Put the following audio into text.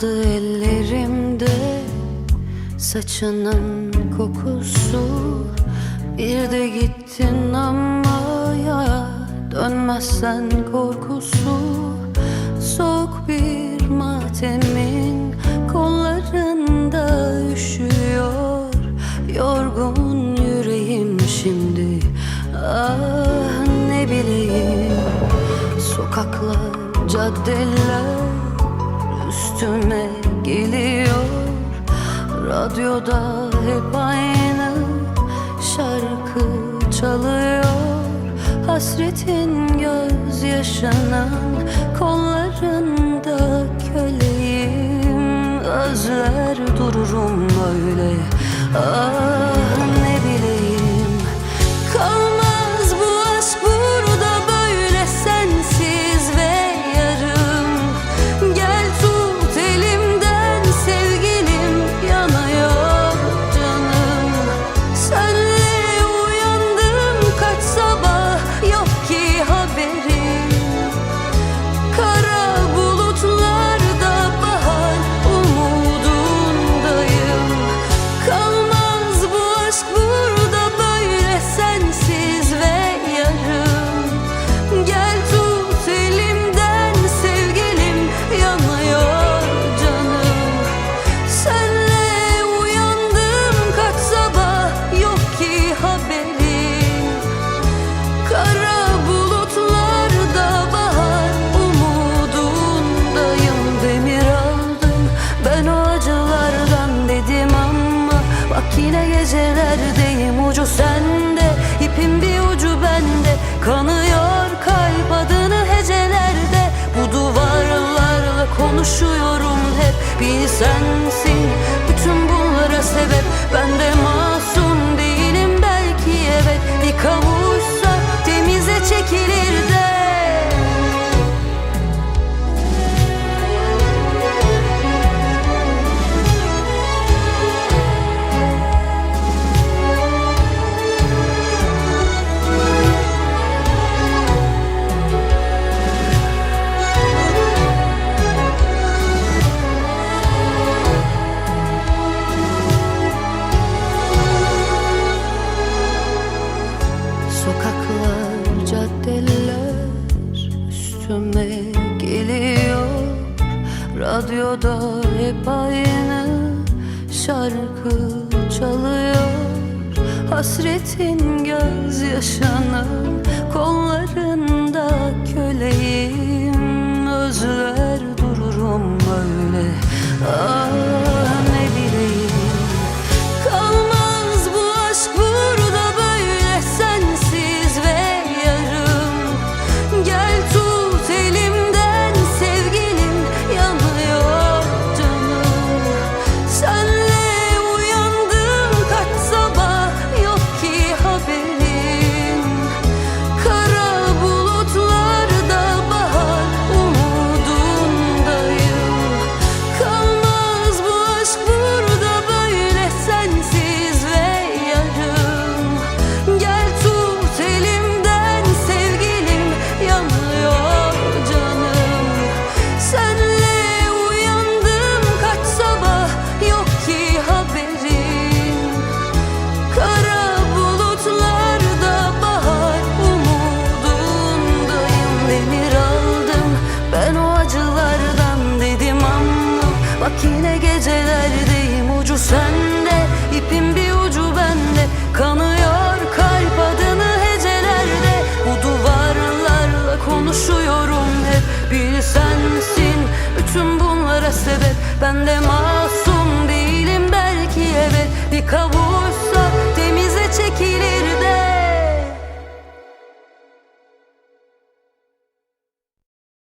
kaldı ellerimde. Saçının kokusu Bir de gittin ama ya Dönmezsen korkusu. Soğuk bir matemin Kollarında üşüyor. Yorgun yüreğim şimdi. Ah ne bileyim Sokaklar, caddeler üstüme geliyor. Radyoda hep aynı şarkı çalıyor. Hasretin göz yaşanan kollarında köleyim. Özler dururum böyle. Ah. gecelerdeyim ucu sende ipin bir ucu bende. Kanıyor kalp adını hecelerde Bu duvarlarla konuşuyorum hep. Bir sensin bütün bunlara sebep. Ben de masum değilim belki evet. Bir kavuşsun Radyoda hep aynı şarkı çalıyor. Hasretin gözyaşını kolların sebep. Ben de masum değilim belki evet. Bir kabuğu